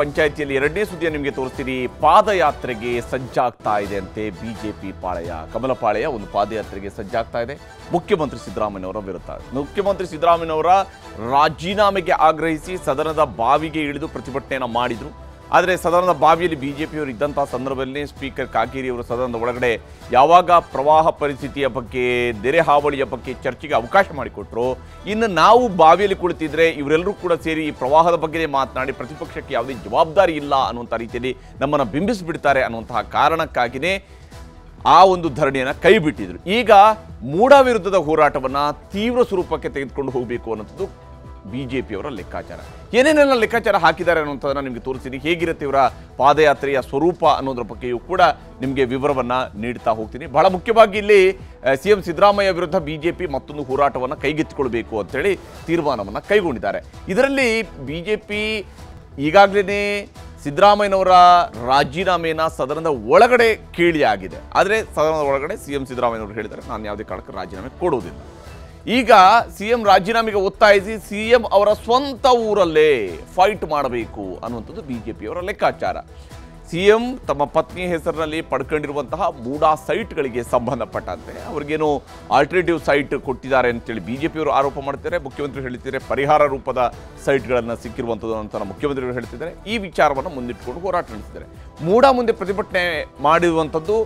ಪಂಚಾಯಿತಿಯಲ್ಲಿ ಎರಡನೇ ಸುದ್ದಿಯನ್ನು ನಿಮಗೆ ತೋರಿಸ್ತೀನಿ. ಪಾದಯಾತ್ರೆಗೆ ಸಜ್ಜಾಗ್ತಾ ಇದೆ ಅಂತೆ ಬಿಜೆಪಿ ಪಾಳೆಯ. ಕಮಲಪಾಳೆಯ ಒಂದು ಪಾದಯಾತ್ರೆಗೆ ಸಜ್ಜಾಗ್ತಾ ಇದೆ. ಮುಖ್ಯಮಂತ್ರಿ ಸಿದ್ದರಾಮಯ್ಯವರ ವಿರುದ್ಧ. ಮುಖ್ಯಮಂತ್ರಿ ಸಿದ್ದರಾಮಯ್ಯವರ ರಾಜೀನಾಮೆಗೆ ಆಗ್ರಹಿಸಿ ಸದನದ ಬಾವಿಗೆ ಇಳಿದು ಪ್ರತಿಭಟನೆಯನ್ನು ಮಾಡಿದ್ರು. ಆದರೆ ಸದನದ ಬಾವಿಯಲ್ಲಿ ಬಿ ಜೆ ಪಿಯವರು ಇದ್ದಂಥ ಸಂದರ್ಭದಲ್ಲಿ ಸ್ಪೀಕರ್ ಕಾಕೇರಿ ಅವರು ಸದನದ ಒಳಗಡೆ ಯಾವಾಗ ಪ್ರವಾಹ ಪರಿಸ್ಥಿತಿಯ ಬಗ್ಗೆ, ನೆರೆ ಹಾವಳಿಯ ಬಗ್ಗೆ ಚರ್ಚೆಗೆ ಅವಕಾಶ ಮಾಡಿಕೊಟ್ರು, ಇನ್ನು ನಾವು ಬಾವಿಯಲ್ಲಿ ಕುಳಿತಿದ್ರೆ ಇವರೆಲ್ಲರೂ ಕೂಡ ಸೇರಿ ಈ ಪ್ರವಾಹದ ಬಗ್ಗೆ ಮಾತನಾಡಿ ಪ್ರತಿಪಕ್ಷಕ್ಕೆ ಯಾವುದೇ ಜವಾಬ್ದಾರಿ ಇಲ್ಲ ಅನ್ನುವಂಥ ರೀತಿಯಲ್ಲಿ ನಮ್ಮನ್ನು ಬಿಂಬಿಸಿಬಿಡ್ತಾರೆ ಅನ್ನುವಂತಹ ಕಾರಣಕ್ಕಾಗಿಯೇ ಆ ಒಂದು ಧರಣಿಯನ್ನು ಕೈಬಿಟ್ಟಿದ್ರು ಈಗ ಮೂಡ ವಿರುದ್ಧದ ಹೋರಾಟವನ್ನು ತೀವ್ರ ಸ್ವರೂಪಕ್ಕೆ ತೆಗೆದುಕೊಂಡು ಹೋಗಬೇಕು ಅನ್ನೋಂಥದ್ದು ಬಿಜೆಪಿಯವರ ಲೆಕ್ಕಾಚಾರ. ಏನೇನೆಲ್ಲ ಲೆಕ್ಕಾಚಾರ ಹಾಕಿದ್ದಾರೆ ಅನ್ನೋಂಥದ್ದನ್ನು ನಿಮಗೆ ತೋರಿಸ್ತೀನಿ. ಹೇಗಿರುತ್ತೆ ಇವರ ಪಾದಯಾತ್ರೆಯ ಸ್ವರೂಪ ಅನ್ನೋದ್ರ ಬಗ್ಗೆಯೂ ಕೂಡ ನಿಮಗೆ ವಿವರವನ್ನು ನೀಡ್ತಾ ಹೋಗ್ತೀನಿ. ಬಹಳ ಮುಖ್ಯವಾಗಿ ಇಲ್ಲಿ ಸಿ ಎಂ ಸಿದ್ದರಾಮಯ್ಯ ವಿರುದ್ಧ ಬಿ ಜೆ ಪಿ ಮತ್ತೊಂದು ಹೋರಾಟವನ್ನು ಕೈಗೆತ್ತಿಕೊಳ್ಬೇಕು ಅಂತೇಳಿ ತೀರ್ಮಾನವನ್ನು ಕೈಗೊಂಡಿದ್ದಾರೆ. ಇದರಲ್ಲಿ ಬಿ ಜೆ ಪಿ ಈಗಾಗಲೇ ಸಿದ್ದರಾಮಯ್ಯನವರ ರಾಜೀನಾಮೆಯನ್ನು ಸದನದ ಒಳಗಡೆ ಕೇಳಿಯಾಗಿದೆ ಆದರೆ ಸದನದ ಒಳಗಡೆ ಸಿ ಎಂ ಸಿದ್ದರಾಮಯ್ಯನವರು ಹೇಳಿದರೆ ನಾನು ಯಾವುದೇ ಕಾರಣಕ್ಕೆ ರಾಜೀನಾಮೆ ಕೊಡುವುದಿಲ್ಲ ಈಗ ಸಿ ಎಂ ರಾಜೀನಾಮೆಗೆ ಒತ್ತಾಯಿಸಿ ಸಿ ಎಂ ಅವರ ಸ್ವಂತ ಊರಲ್ಲೇ ಫೈಟ್ ಮಾಡಬೇಕು ಅನ್ನುವಂಥದ್ದು ಬಿ ಜೆ ಪಿಯವರ ಲೆಕ್ಕಾಚಾರ. ಸಿ ಎಂ ತಮ್ಮ ಪತ್ನಿ ಹೆಸರಿನಲ್ಲಿ ಪಡ್ಕೊಂಡಿರುವಂತಹ ಮೂಡಾ ಸೈಟ್ಗಳಿಗೆ ಸಂಬಂಧಪಟ್ಟಂತೆ ಅವ್ರಿಗೇನು ಆಲ್ಟರ್ನೇಟಿವ್ ಸೈಟ್ ಕೊಟ್ಟಿದ್ದಾರೆ ಅಂತೇಳಿ ಬಿ ಜೆ ಪಿಯವರು ಆರೋಪ ಮಾಡ್ತಾರೆ ಮುಖ್ಯಮಂತ್ರಿ ಹೇಳ್ತಿದ್ದಾರೆ ಪರಿಹಾರ ರೂಪದ ಸೈಟ್ಗಳನ್ನು ಸಿಕ್ಕಿರುವಂಥದ್ದು ಅಂತ ಮುಖ್ಯಮಂತ್ರಿಗಳು ಹೇಳ್ತಿದ್ದಾರೆ. ಈ ವಿಚಾರವನ್ನು ಮುಂದಿಟ್ಟುಕೊಂಡು ಹೋರಾಟ ನಡೆಸಿದ್ದಾರೆ. ಮೂಡಾ ಮುಂದೆ ಪ್ರತಿಭಟನೆ ಮಾಡಿರುವಂಥದ್ದು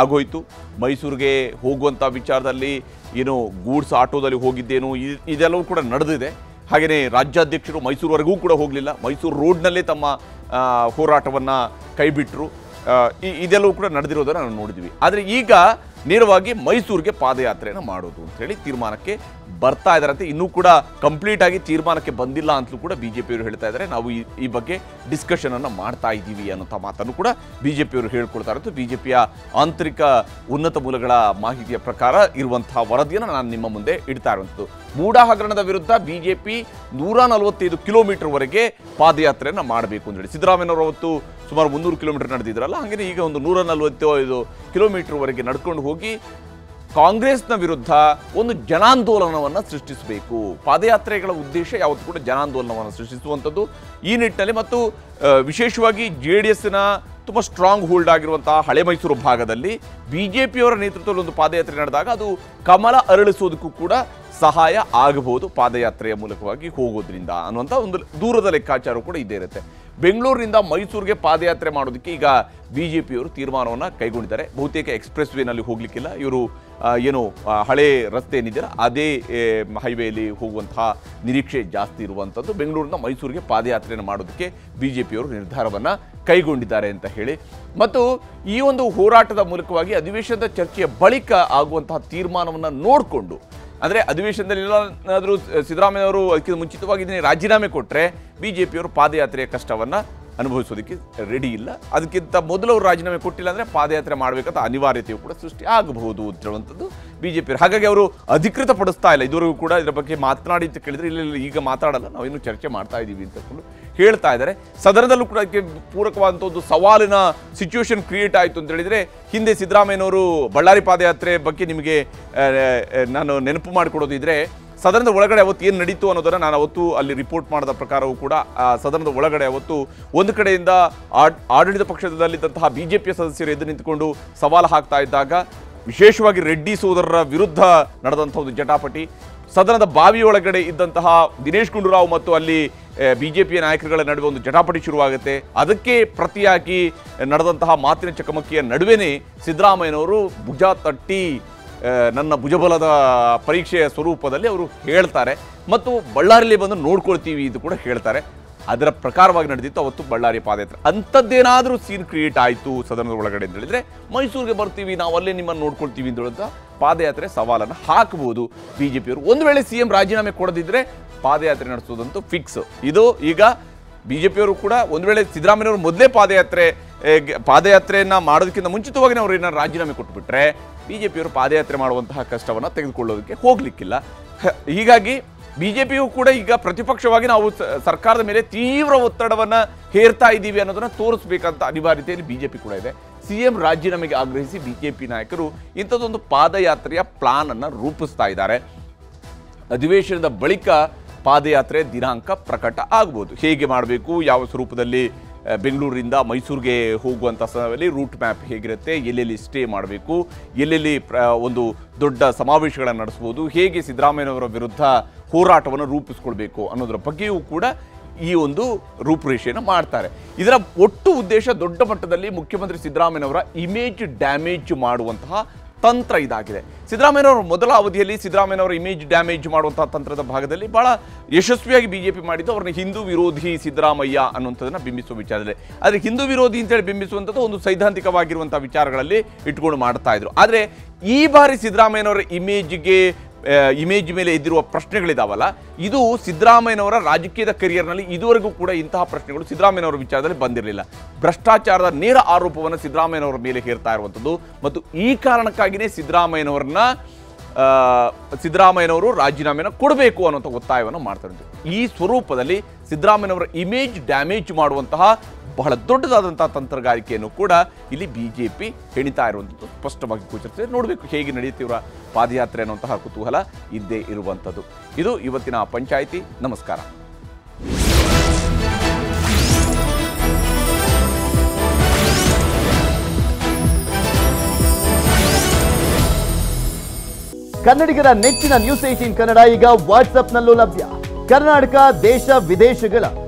ಆಗೋಯ್ತು. ಮೈಸೂರಿಗೆ ಹೋಗುವಂಥ ವಿಚಾರದಲ್ಲಿ ಏನು ಗೂಡ್ಸ್ ಆಟೋದಲ್ಲಿ ಹೋಗಿದ್ದೇನು ಇದೆಲ್ಲವೂ ಕೂಡ ನಡೆದಿದೆ. ಹಾಗೆಯೇ ರಾಜ್ಯಾಧ್ಯಕ್ಷರು ಮೈಸೂರುವರೆಗೂ ಕೂಡ ಹೋಗಲಿಲ್ಲ. ಮೈಸೂರು ರೋಡ್ನಲ್ಲೇ ತಮ್ಮ ಹೋರಾಟವನ್ನು ಕೈಬಿಟ್ಟರು ಇದೆಲ್ಲವೂ ಕೂಡ ನಡೆದಿರೋದನ್ನು ನಾವು ನೋಡಿದ್ವಿ. ಆದರೆ ಈಗ ನೇರವಾಗಿ ಮೈಸೂರಿಗೆ ಪಾದಯಾತ್ರೆಯನ್ನು ಮಾಡೋದು ಅಂತ ಹೇಳಿ ತೀರ್ಮಾನಕ್ಕೆ ಬರ್ತಾ ಇದ್ದಾರಂತೆ ಇನ್ನೂ ಕೂಡ ಕಂಪ್ಲೀಟ್ ಆಗಿ ತೀರ್ಮಾನಕ್ಕೆ ಬಂದಿಲ್ಲ ಅಂತಲೂ ಕೂಡ ಬಿಜೆಪಿಯವರು ಹೇಳ್ತಾ ಇದ್ದಾರೆ ನಾವು ಈ ಬಗ್ಗೆ ಡಿಸ್ಕಷನ್ ಅನ್ನು ಮಾಡ್ತಾ ಇದ್ದೀವಿ ಅನ್ನೋಂಥ ಮಾತನ್ನು ಕೂಡ ಬಿಜೆಪಿಯವರು ಹೇಳ್ಕೊಳ್ತಾ ಇರೋದು ಬಿಜೆಪಿಯ ಆಂತರಿಕ ಉನ್ನತ ಮೂಲಗಳ ಮಾಹಿತಿಯ ಪ್ರಕಾರ ಇರುವಂತಹ ವರದಿಯನ್ನು ನಾನು ನಿಮ್ಮ ಮುಂದೆ ಇಡ್ತಾ ಇರುವಂಥದ್ದು. ಮೂಡಾ ಹಗರಣದ ವಿರುದ್ಧ ಬಿಜೆಪಿ ನೂರ ನಲವತ್ತೈದು ಕಿಲೋಮೀಟರ್ವರೆಗೆ ಪಾದಯಾತ್ರೆಯನ್ನು ಮಾಡಬೇಕು ಅಂತ ಹೇಳಿ. ಸಿದ್ದರಾಮಯ್ಯವರು ಅವತ್ತು ಸುಮಾರು ಮುನ್ನೂರು ಕಿಲೋಮೀಟರ್ ನಡೆದಿದ್ರಲ್ಲ ಹಾಗೆ ಈಗ ಒಂದು ನೂರ ನಲವತ್ತೈದು ಕಿಲೋಮೀಟರ್ವರೆಗೆ ನಡ್ಕೊಂಡು ಹೋಗಿ ಕಾಂಗ್ರೆಸ್ನ ವಿರುದ್ಧ ಒಂದು ಜನಾಂದೋಲನವನ್ನು ಸೃಷ್ಟಿಸಬೇಕು. ಪಾದಯಾತ್ರೆಗಳ ಉದ್ದೇಶ ಯಾವತ್ತೂ ಕೂಡ ಜನಾಂದೋಲನವನ್ನು ಸೃಷ್ಟಿಸುವಂಥದ್ದು. ಈ ನಿಟ್ಟಿನಲ್ಲಿ ಮತ್ತು ವಿಶೇಷವಾಗಿ ಜೆ ಡಿ ಎಸ್ನ ತುಂಬ ಸ್ಟ್ರಾಂಗ್ ಹೋಲ್ಡ್ ಆಗಿರುವಂತಹ ಹಳೆ ಮೈಸೂರು ಭಾಗದಲ್ಲಿ ಬಿ ಜೆ ಪಿಯವರ ನೇತೃತ್ವದಲ್ಲಿ ಒಂದು ಪಾದಯಾತ್ರೆ ನಡೆದಾಗ ಅದು ಕಮಲ ಅರಳಿಸೋದಕ್ಕೂ ಕೂಡ ಸಹಾಯ ಆಗಬಹುದು ಪಾದಯಾತ್ರೆಯ ಮೂಲಕವಾಗಿ ಹೋಗೋದ್ರಿಂದ ಅನ್ನುವಂಥ ಒಂದು ದೂರದ ಲೆಕ್ಕಾಚಾರ ಕೂಡ ಇದೇ ಇರುತ್ತೆ. ಬೆಂಗಳೂರಿನಿಂದ ಮೈಸೂರಿಗೆ ಪಾದಯಾತ್ರೆ ಮಾಡೋದಕ್ಕೆ ಈಗ ಬಿ ಜೆ ಪಿಯವರು ತೀರ್ಮಾನವನ್ನು ಕೈಗೊಂಡಿದ್ದಾರೆ. ಬಹುತೇಕ ಎಕ್ಸ್ಪ್ರೆಸ್ ವೇನಲ್ಲಿ ಹೋಗಲಿಕ್ಕಿಲ್ಲ. ಇವರು ಏನು ಹಳೆ ರಸ್ತೆ ಏನಿದೆಯಲ್ಲ, ಅದೇ ಹೈವೇಲಿ ಹೋಗುವಂತಹ ನಿರೀಕ್ಷೆ ಜಾಸ್ತಿ ಇರುವಂಥದ್ದು. ಬೆಂಗಳೂರಿನ ಮೈಸೂರಿಗೆ ಪಾದಯಾತ್ರೆಯನ್ನು ಮಾಡೋದಕ್ಕೆ ಬಿ ಜೆ ಪಿಯವರು ನಿರ್ಧಾರವನ್ನು ಕೈಗೊಂಡಿದ್ದಾರೆ ಅಂತ ಹೇಳಿ. ಮತ್ತು ಈ ಒಂದು ಹೋರಾಟದ ಮೂಲಕವಾಗಿ ಅಧಿವೇಶನದ ಚರ್ಚೆಯ ಬಳಿಕ ಆಗುವಂತಹ ತೀರ್ಮಾನವನ್ನು ನೋಡಿಕೊಂಡು, ಅಂದರೆ ಅಧಿವೇಶನದಲ್ಲಿ ಏನಾದರೂ ಸಿದ್ದರಾಮಯ್ಯ ಅವರು ಅದಕ್ಕಿಂತ ಮುಂಚಿತವಾಗಿ ರಾಜೀನಾಮೆ ಕೊಟ್ಟರೆ ಬಿ ಜೆ ಪಿಯವರು ಪಾದಯಾತ್ರೆಯ ಕಷ್ಟವನ್ನು ಅನುಭವಿಸೋದಕ್ಕೆ ರೆಡಿ ಇಲ್ಲ. ಅದಕ್ಕಿಂತ ಮೊದಲು ಅವರು ರಾಜೀನಾಮೆ ಕೊಟ್ಟಿಲ್ಲ ಅಂದರೆ ಪಾದಯಾತ್ರೆ ಮಾಡಬೇಕಂತ ಅನಿವಾರ್ಯತೆಯು ಕೂಡ ಸೃಷ್ಟಿ ಆಗಬಹುದು ಅಂತ ಹೇಳುವಂಥದ್ದು ಬಿ ಜೆ ಪಿ ಹಾಗಾಗಿ ಅವರು ಅಧಿಕೃತ ಪಡಿಸ್ತಾ ಇಲ್ಲ. ಇದುವರೆಗೂ ಕೂಡ ಇದರ ಬಗ್ಗೆ ಮಾತನಾಡಿ ಅಂತ ಕೇಳಿದರೆ ಇಲ್ಲ ಈಗ ಮಾತಾಡಲ್ಲ. ನಾವು ಇನ್ನೂ ಚರ್ಚೆ ಮಾಡ್ತಾ ಇದ್ದೀವಿ ಅಂತ ಹೇಳ್ಕೊಂಡು ಹೇಳ್ತಾ ಇದ್ದಾರೆ. ಸದನದಲ್ಲೂ ಕೂಡ ಅದಕ್ಕೆ ಪೂರಕವಾದಂಥ ಒಂದು ಸವಾಲಿನ ಸಿಚುವೇಶನ್ ಕ್ರಿಯೇಟ್ ಆಯಿತು ಅಂತ ಹೇಳಿದರೆ ಹಿಂದೆ ಸಿದ್ದರಾಮಯ್ಯನವರು ಬಳ್ಳಾರಿ ಪಾದಯಾತ್ರೆ ಬಗ್ಗೆ ನಿಮಗೆ ನಾನು ನೆನಪು ಮಾಡಿಕೊಡೋದಿದ್ರೆ ಸದನದ ಒಳಗಡೆ ಅವತ್ತು ಏನು ನಡೀತು ಅನ್ನೋದನ್ನು ನಾನು ಅವತ್ತು ಅಲ್ಲಿ ರಿಪೋರ್ಟ್ ಮಾಡಿದ ಪ್ರಕಾರವೂ ಕೂಡ ಸದನದ ಒಳಗಡೆ ಅವತ್ತು ಒಂದು ಕಡೆಯಿಂದ ಆಡ್- ಆಡಳಿತ ಪಕ್ಷದಲ್ಲಿದ್ದಂತಹ ಬಿ ಜೆ ಪಿಯ ಸದಸ್ಯರು ಎದ್ದು ನಿಂತುಕೊಂಡು ಸವಾಲು ಹಾಕ್ತಾ ಇದ್ದಾಗ ವಿಶೇಷವಾಗಿ ರೆಡ್ಡಿ ಸೋದರರ ವಿರುದ್ಧ ನಡೆದಂಥ ಒಂದು ಜಟಾಪಟಿ. ಸದನದ ಬಾವಿಯೊಳಗಡೆ ಇದ್ದಂತಹ ದಿನೇಶ್ ಗುಂಡೂರಾವ್ ಮತ್ತು ಅಲ್ಲಿ ಬಿಜೆಪಿಯ ನಾಯಕರುಗಳ ನಡುವೆ ಒಂದು ಜಟಾಪಟಿ ಶುರುವಾಗುತ್ತೆ. ಅದಕ್ಕೆ ಪ್ರತಿಯಾಗಿ ನಡೆದಂತಹ ಮಾತಿನ ಚಕಮಕಿಯ ನಡುವೆನೇ ಸಿದ್ದರಾಮಯ್ಯನವರು ಭುಜ ತಟ್ಟಿ ನನ್ನ ಭುಜಬಲದ ಪರೀಕ್ಷೆಯ ಸ್ವರೂಪದಲ್ಲಿ ಅವರು ಹೇಳ್ತಾರೆ. ಮತ್ತು ಬಳ್ಳಾರಿಯಲ್ಲಿ ಬಂದು ನೋಡ್ಕೊಳ್ತೀವಿ ಇದು ಕೂಡ ಹೇಳ್ತಾರೆ. ಅದರ ಪ್ರಕಾರವಾಗಿ ನಡೆದಿತ್ತು, ಅವತ್ತು ಬಳ್ಳಾರಿ ಪಾದಯಾತ್ರೆ. ಅಂಥದ್ದೇನಾದರೂ ಸೀನ್ ಕ್ರಿಯೇಟ್ ಆಯಿತು ಸದನದ ಒಳಗಡೆ ಅಂತ ಹೇಳಿದರೆ, ಮೈಸೂರಿಗೆ ಬರ್ತೀವಿ, ನಾವು ಅಲ್ಲೇ ನಿಮ್ಮನ್ನು ನೋಡ್ಕೊಳ್ತೀವಿ ಅಂತ ಪಾದಯಾತ್ರೆ ಸವಾಲನ್ನು ಹಾಕಬಹುದು ಬಿ ಜೆ ಪಿಯವರು ಒಂದು ವೇಳೆ ಸಿ ಎಂ ರಾಜೀನಾಮೆ ಕೊಡದಿದ್ದರೆ ಪಾದಯಾತ್ರೆ ನಡೆಸೋದಂತೂ ಫಿಕ್ಸ್ ಇದು ಈಗ ಬಿಜೆಪಿಯವರು ಕೂಡ ಒಂದು ವೇಳೆ ಸಿದ್ದರಾಮಯ್ಯವರು ಮೊದಲೇ ಪಾದಯಾತ್ರೆ ಪಾದಯಾತ್ರೆಯನ್ನು ಮಾಡೋದಕ್ಕಿಂತ ಮುಂಚಿತವಾಗಿ ಅವರು ಏನಾದ್ರು ರಾಜೀನಾಮೆ ಕೊಟ್ಬಿಟ್ರೆ ಪಿಯವರು ಪಾದಯಾತ್ರೆ ಮಾಡುವಂತಹ ಕಷ್ಟವನ್ನು ತೆಗೆದುಕೊಳ್ಳೋದಕ್ಕೆ ಹೋಗ್ಲಿಕ್ಕಿಲ್ಲ. ಹೀಗಾಗಿ ಪಿಯು ಕೂಡ ಈಗ ಪ್ರತಿಪಕ್ಷವಾಗಿ ನಾವು ಸರ್ಕಾರದ ಮೇಲೆ ತೀವ್ರ ಒತ್ತಡವನ್ನು ಹೇರ್ತಾ ಇದ್ದೀವಿ ಅನ್ನೋದನ್ನು ತೋರಿಸಬೇಕಂತ ಅನಿವಾರ್ಯತೆಯಲ್ಲಿ ಬಿಜೆಪಿ ಕೂಡ ಇದೆ. ಸಿ ಎಂ ರಾಜೀನಾಮೆಗೆ ಆಗ್ರಹಿಸಿ ಬಿಜೆಪಿ ನಾಯಕರು ಇಂಥದ್ದೊಂದು ಪಾದಯಾತ್ರೆಯ ಪ್ಲಾನನ್ನು ರೂಪಿಸ್ತಾ ಇದ್ದಾರೆ. ಅಧಿವೇಶನದ ಬಳಿಕ ಪಾದಯಾತ್ರೆ ದಿನಾಂಕ ಪ್ರಕಟ ಆಗ್ಬೋದು. ಹೇಗೆ ಮಾಡಬೇಕು, ಯಾವ ಸ್ವರೂಪದಲ್ಲಿ ಬೆಂಗಳೂರಿಂದ ಮೈಸೂರಿಗೆ ಹೋಗುವಂಥ ಸಮಯದಲ್ಲಿ ರೂಟ್ ಮ್ಯಾಪ್ ಹೇಗಿರುತ್ತೆ, ಎಲ್ಲೆಲ್ಲಿ ಸ್ಟೇ ಮಾಡಬೇಕು, ಎಲ್ಲೆಲ್ಲಿ, ಪ್ರ, ಒಂದು ದೊಡ್ಡ ಸಮಾವೇಶಗಳನ್ನು ನಡೆಸ್ಬೋದು, ಹೇಗೆ ಸಿದ್ದರಾಮಯ್ಯನವರ ವಿರುದ್ಧ ಹೋರಾಟವನ್ನು ರೂಪಿಸ್ಕೊಳ್ಬೇಕು ಅನ್ನೋದರ ಬಗ್ಗೆಯೂ ಕೂಡ ಈ ಒಂದು ರೂಪುರೇಷೆಯನ್ನು ಮಾಡ್ತಾರೆ. ಇದರ ಒಟ್ಟು ಉದ್ದೇಶ ದೊಡ್ಡ ಮಟ್ಟದಲ್ಲಿ ಮುಖ್ಯಮಂತ್ರಿ ಸಿದ್ದರಾಮಯ್ಯನವರ ಇಮೇಜ್ ಡ್ಯಾಮೇಜ್ ಮಾಡುವಂತಹ ತಂತ್ರ ಇದಾಗಿದೆ. ಸಿದ್ದರಾಮಯ್ಯನವರು ಮೊದಲ ಅವಧಿಯಲ್ಲಿ ಸಿದ್ದರಾಮಯ್ಯನವರ ಇಮೇಜ್ ಡ್ಯಾಮೇಜ್ ಮಾಡುವಂತಹ ತಂತ್ರದ ಭಾಗದಲ್ಲಿ ಬಹಳ ಯಶಸ್ವಿಯಾಗಿ ಬಿಜೆಪಿ ಮಾಡಿದ್ದು, ಅವ್ರನ್ನ ಹಿಂದೂ ವಿರೋಧಿ ಸಿದ್ದರಾಮಯ್ಯ ಅನ್ನುವಂಥದ್ದನ್ನು ಬಿಂಬಿಸುವ ವಿಚಾರದಲ್ಲಿ. ಆದರೆ ಹಿಂದೂ ವಿರೋಧಿ ಅಂತೇಳಿ ಬಿಂಬಿಸುವಂಥದ್ದು ಒಂದು ಸೈದ್ಧಾಂತಿಕವಾಗಿರುವಂಥ ವಿಚಾರಗಳಲ್ಲಿ ಇಟ್ಕೊಂಡು ಮಾಡ್ತಾ ಇದ್ರು. ಆದರೆ ಈ ಬಾರಿ ಸಿದ್ದರಾಮಯ್ಯನವರ ಇಮೇಜ್ಗೆ ಇಮೇಜ್ ಮೇಲೆ ಎದ್ದಿರುವ ಪ್ರಶ್ನೆಗಳಿದಾವಲ್ಲ, ಇದು ಸಿದ್ದರಾಮಯ್ಯನವರ ರಾಜಕೀಯದ ಕರಿಯರ್ನಲ್ಲಿ ಇದುವರೆಗೂ ಕೂಡ ಇಂತಹ ಪ್ರಶ್ನೆಗಳು ಸಿದ್ದರಾಮಯ್ಯನವರ ವಿಚಾರದಲ್ಲಿ ಬಂದಿರಲಿಲ್ಲ. ಭ್ರಷ್ಟಾಚಾರದ ನೇರ ಆರೋಪವನ್ನು ಸಿದ್ದರಾಮಯ್ಯನವರ ಮೇಲೆ ಹೇರ್ತಾ ಇರುವಂಥದ್ದು ಮತ್ತು ಈ ಕಾರಣಕ್ಕಾಗಿಯೇ ಸಿದ್ದರಾಮಯ್ಯನವರನ್ನ ಸಿದ್ದರಾಮಯ್ಯನವರು ರಾಜೀನಾಮೆನ ಕೊಡಬೇಕು ಅನ್ನುವಂಥ ಒತ್ತಾಯವನ್ನು ಮಾಡ್ತಾ ಈ ಸ್ವರೂಪದಲ್ಲಿ ಸಿದ್ದರಾಮಯ್ಯನವರ ಇಮೇಜ್ ಡ್ಯಾಮೇಜ್ ಮಾಡುವಂತಹ ಬಹಳ ದೊಡ್ಡದಾದಂಥ ತಂತ್ರಗಾರಿಕೆಯನ್ನು ಕೂಡ ಇಲ್ಲಿ ಬಿ ಜೆ ಪಿ ಹೆಣಿತಾ ಇರುವಂಥದ್ದು. ಸ್ಪಷ್ಟವಾಗಿ ಗೋಚರಿಸಿದೆ ನೋಡಬೇಕು ಹೇಗೆ ನಡೆಯುತ್ತಿರುವ ಪಾದಯಾತ್ರೆ ಅನ್ನುವಂತಹ ಕುತೂಹಲ ಇದ್ದೇ ಇರುವಂಥದ್ದು. ಇದು ಇವತ್ತಿನ ಪಂಚಾಯಿತಿ. ನಮಸ್ಕಾರ. ಕನ್ನಡಿಗರ ನೆಚ್ಚಿನ ನ್ಯೂಸ್ ಏಟೀನ್ ಕನ್ನಡ ಈಗ ವಾಟ್ಸ್ಆಪ್ನಲ್ಲೂ ಲಭ್ಯ. ಕರ್ನಾಟಕ, ದೇಶ, ವಿದೇಶಗಳ